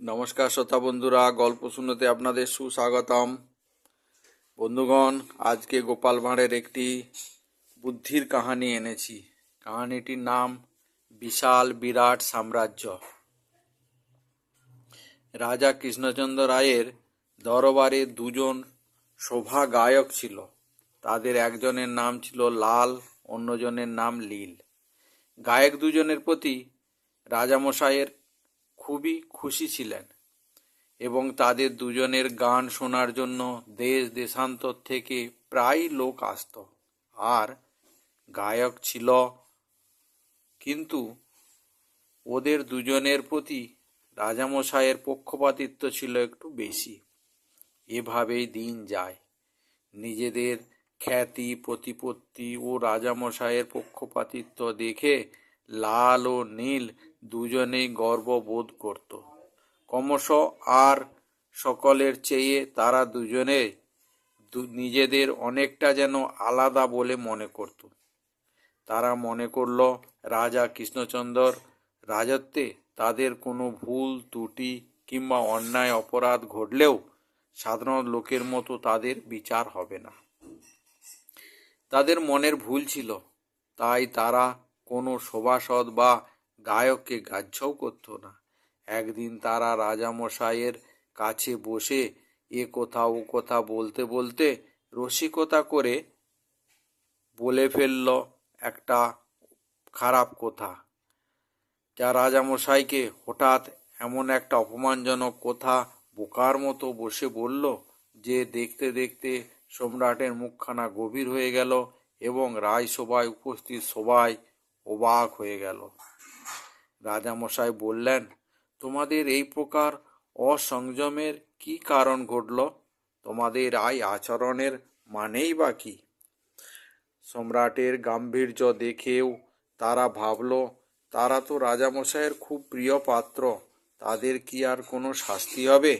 নমস্কার শ্রোতা বন্ধুরা, গল্প শুনতে আপনাদের সুস্বাগতম। বন্ধুগণ, আজকে গোপাল ভাঁড়ের একটি বুদ্ধির কাহানি এনেছি। কাহানিটির নাম বিশাল বিরাট সাম্রাজ্য। রাজা কৃষ্ণচন্দ্র রায়ের দরবারে দুজন শোভা গায়ক ছিল। তাদের একজনের নাম ছিল লাল, অন্যজনের নাম লীল গায়ক দুজনের প্রতি রাজামশাইয়ের খুবই খুশি ছিলেন এবং তাদের দুজনের গান শোনার জন্য দেশ দেশান্তর থেকে প্রায় লোক আসতো। আর গায়ক ছিল, কিন্তু ওদের দুজনের প্রতি রাজামশাইয়ের পক্ষপাতিত্ব ছিল একটু বেশি। এভাবেই দিন যায়। নিজেদের খ্যাতি, প্রতিপত্তি ও রাজামশাইয়ের পক্ষপাতিত্ব দেখে লাল ও নীল দুজনেই গর্ববোধ করত। ক্রমশ আর সকলের চেয়ে তারা দুজনে নিজেদের অনেকটা যেন আলাদা বলে মনে করত। তারা মনে করল, রাজা কৃষ্ণচন্দ্র রাজত্বে তাদের কোনো ভুল, ত্রুটি কিংবা অন্যায় অপরাধ ঘটলেও সাধারণ লোকের মতো তাদের বিচার হবে না। তাদের মনের ভুল ছিল, তাই তারা কোনো সভাসদ বা গায়ককে গ্রাহ্যও করতো না। একদিন তারা রাজামশাইয়ের কাছে বসে এ কথা, ও কথা বলতে বলতে রসিকতা করে বলে ফেলল একটা খারাপ কথা। যা রাজামশাইকে হঠাৎ এমন একটা অপমানজনক কথা বোকার মতো বসে বলল যে দেখতে দেখতে সম্রাটের মুখখানা গভীর হয়ে গেল এবং রায়সভায় উপস্থিত সবাই অবাক হয়ে গেল। রাজামশাই বললেন, তোমাদের এই প্রকার অসংযমের কি কারণ ঘটল? তোমাদের এই আচরণের মানেই বা কি? সম্রাটের গাম্ভীর্য দেখেও তারা ভাবল, তারা তো রাজামশাইয়ের খুব প্রিয় পাত্র, তাদের কি আর কোনো শাস্তি হবে?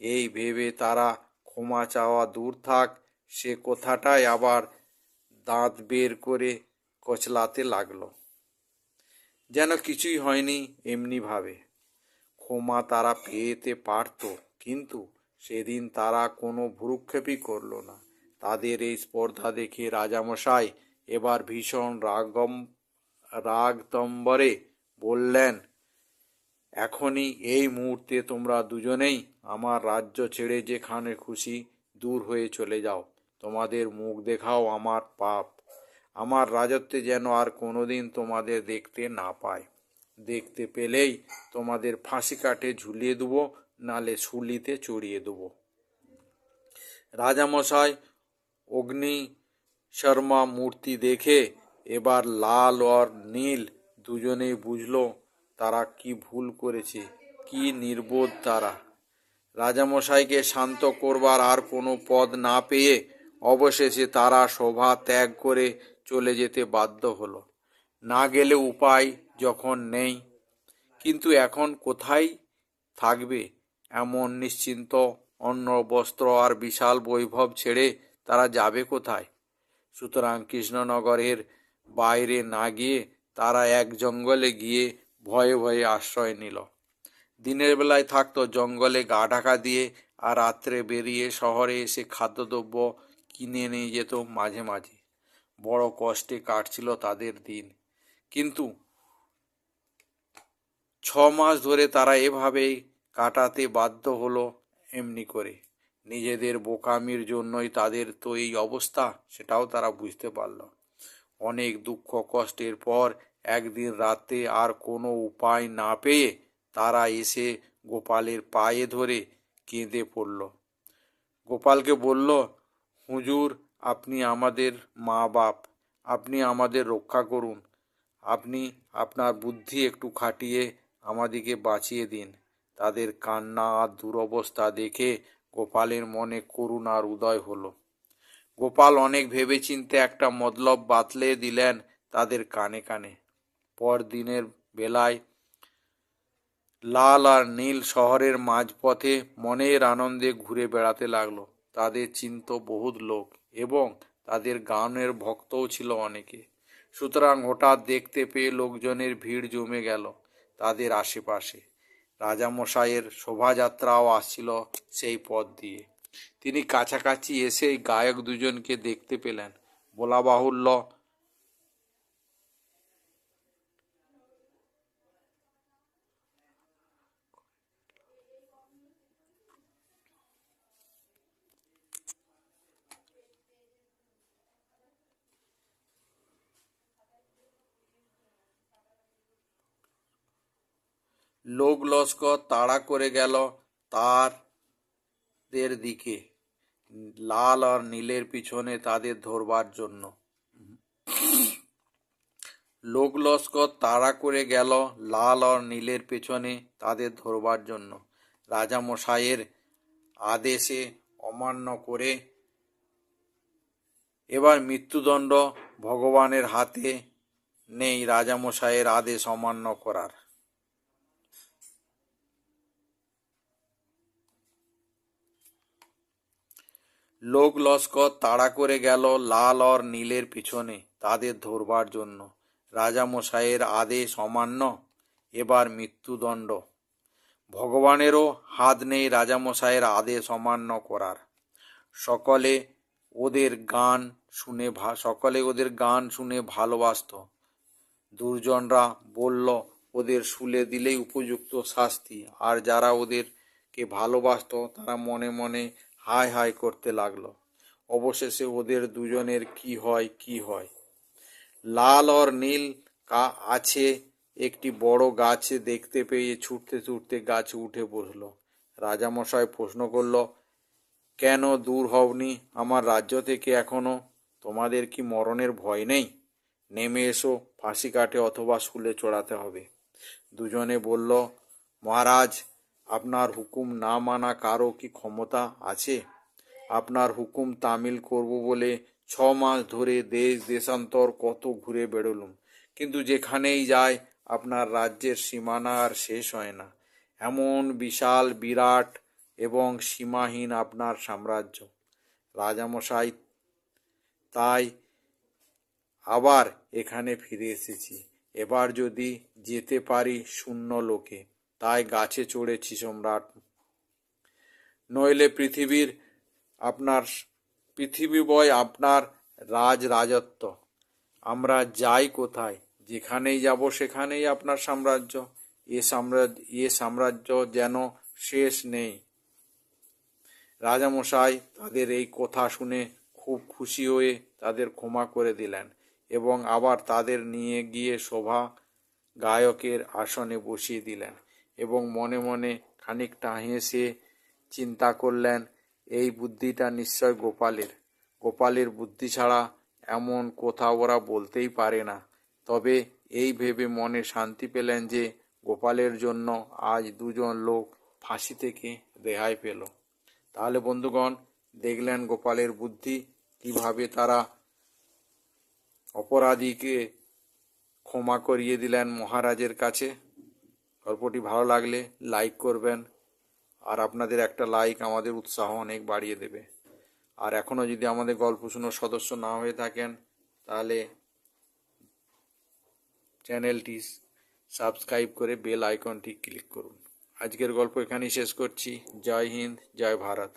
এই ভেবে তারা ক্ষমা চাওয়া দূর থাক, সে কথাটাই আবার দাঁত বের করে কচলাতে লাগল। যেন কিছুই হয়নি এমনি ভাবে ক্ষমা তারা পেতে পারত, কিন্তু সেদিন তারা কোনো ভ্রুক্ষেপই করল না। তাদের এই স্পর্ধা দেখে রাজামশাই এবার ভীষণ রাগম রাগতম্বরে বললেন, এখনই এই মুহূর্তে তোমরা দুজনেই আমার রাজ্য ছেড়ে যেখানে খুশি দূর হয়ে চলে যাও। তোমাদের মুখ দেখাও আমার পাপ। আমার রাজত্বে যেন আর কোনোদিন তোমাদের দেখতে না পায়। দেখতে পেলেই তোমাদের ফাঁসি কাটে ঝুলিয়ে দেবো, নালে শুলিতে চড়িয়ে দেবো। রাজামশাই, অগ্নি শর্মা মূর্তি দেখে এবার লাল আর নীল দুজনেই বুঝলো তারা কি ভুল করেছে, কি নির্বোধ তারা। রাজামশাইকে শান্ত করবার আর কোনো পদ না পেয়ে অবশেষে তারা সভা ত্যাগ করে চলে যেতে বাধ্য হলো। না গেলে উপায় যখন নেই, কিন্তু এখন কোথায় থাকবে এমন নিশ্চিন্ত অন্ন, বস্ত্র আর বিশাল বৈভব ছেড়ে তারা যাবে কোথায়? সুতরাং কৃষ্ণনগরের বাইরে না গিয়ে তারা এক জঙ্গলে গিয়ে ভয়ে ভয়ে আশ্রয় নিল। দিনের বেলায় থাকতো জঙ্গলে গা ঢাকা দিয়ে আর রাত্রে বেরিয়ে শহরে এসে খাদ্যদ্রব্য কিনে নিয়ে যেত মাঝে মাঝে। বড় কষ্টে কাটছিল তাদের দিন। কিন্তু ছ মাস ধরে তারা এভাবেই কাটাতে বাধ্য হলো এমনি করে। নিজেদের বোকামির জন্যই তাদের তো এই অবস্থা, সেটাও তারা বুঝতে পারল। অনেক দুঃখ কষ্টের পর একদিন রাতে আর কোনো উপায় না পেয়ে তারা এসে গোপালের পায়ে ধরে কেঁদে পড়ল। গোপালকে বলল, হুজুর আপনি আমাদের মা বাপ আপনি আমাদের রক্ষা করুন। আপনি আপনার বুদ্ধি একটু খাটিয়ে আমাদিকে বাঁচিয়ে দিন। তাদের কান্না আর দুরবস্থা দেখে গোপালের মনে করুণার উদয় হলো। গোপাল অনেক ভেবেচিন্তে একটা মতলব বাতলে দিলেন তাদের কানে কানে। পর দিনের বেলায় লাল আর নীল শহরের মাঝপথে মনের আনন্দে ঘুরে বেড়াতে লাগল। তাদের চিন্ত বহুত লোক। এবং তাদের গানের ভক্তও ছিল অনেকে। সুতরাং হঠাৎ দেখতে পেয়ে লোকজনের ভিড় জমে গেল তাদের আশেপাশে। রাজামশাইয়ের শোভাযাত্রাও আসছিল সেই পথ দিয়ে। তিনি কাছাকাছি এসেই গায়ক দুজনকে দেখতে পেলেন। বলা বাহুল্য লোক লস্কর তাড়া করে গেল তারদের দিকে, লাল আর নীলের পিছনে তাদের ধরবার জন্য। লোক লস্কর তাড়া করে গেল লাল আর নীলের পেছনে তাদের ধরবার জন্য। রাজামশাইয়ের আদেশে অমান্য করে এবার মৃত্যুদণ্ড ভগবানের হাতে নেই রাজামশাইয়ের আদেশ অমান্য করার। লোক লস্কর তাড়া করে গেল লাল আর নীলের পিছনে তাদের ধরবার জন্য। রাজামশাইয়ের আদেশ অমান্য, এবার মৃত্যুদণ্ড। ভগবানেরও হাত নেই রাজামশাইয়ের আদেশ অমান্য করার। সকলে ওদের গান শুনে সকলে ওদের গান শুনে ভালোবাসত। দুর্জনরা বলল, ওদের শুলে দিলেই উপযুক্ত শাস্তি। আর যারা ওদেরকে ভালোবাসত, তারা মনে মনে হাই হাই করতে লাগল। অবশেষে ওদের দুজনের কি হয় কি হয়? লাল আর নীল কা আছে, একটি বড় গাছে দেখতে পেয়ে ছুটতে ছুটতে গাছে উঠে বসল। রাজামশাই প্রশ্ন করল, কেন দূর হওনি আমার রাজ্য থেকে এখনও? তোমাদের কি মরণের ভয় নেই? নেমে এসো, ফাঁসি কাটে অথবা শুলে চড়াতে হবে। দুজনে বলল, মহারাজ আপনার হুকুম না মানা কারও কি ক্ষমতা আছে? আপনার হুকুম তামিল করব বলে ছ মাস ধরে দেশ, দেশান্তর কত ঘুরে বেড়লুম। কিন্তু যেখানেই যায় আপনার রাজ্যের সীমানা আর শেষ হয় না। এমন বিশাল বিরাট এবং সীমাহীন আপনার সাম্রাজ্য। রাজামশাই, তাই আবার এখানে ফিরে এসেছি। এবার যদি যেতে পারি শূন্য লোকে। তাই গাছে চড়েছি সম্রাট নইলে পৃথিবীর আপনার, পৃথিবী বয় আপনার রাজ রাজত্ব। আমরা যাই কোথায়, যেখানেই যাব সেখানেই আপনার সাম্রাজ্য। এ সাম্রাজ্য এ সাম্রাজ্য যেন শেষ নেই। রাজামশাই তাদের এই কথা শুনে খুব খুশি হয়ে তাদের ক্ষমা করে দিলেন এবং আবার তাদের নিয়ে গিয়ে শোভা গায়কের আসনে বসিয়ে দিলেন। এবং মনে মনে খানিকটা হেসে চিন্তা করলেন, এই বুদ্ধিটা নিশ্চয় গোপালের। গোপালের বুদ্ধি ছাড়া এমন কথা ওরা বলতেই পারে না। তবে এই ভেবে মনে শান্তি পেলেন যে গোপালের জন্য আজ দুজন লোক ফাঁসি থেকে রেহাই পেল। তাহলে বন্ধুগণ, দেখলেন গোপালের বুদ্ধি কীভাবে তারা অপরাধীকে ক্ষমা করিয়ে দিলেন মহারাজের কাছে? গল্পটি ভালো লাগলে লাইক করবেন, আর আপনাদের একটা লাইক আমাদের উৎসাহ অনেক বাড়িয়ে দেবে। আর এখনও যদি আমাদের গল্প শোনার সদস্য না হয়ে থাকেন, তাহলে চ্যানেলটি সাবস্ক্রাইব করে বেল আইকনটি ক্লিক করুন। আজকের গল্প এখানেই শেষ করছি। জয় হিন্দ, জয় ভারত।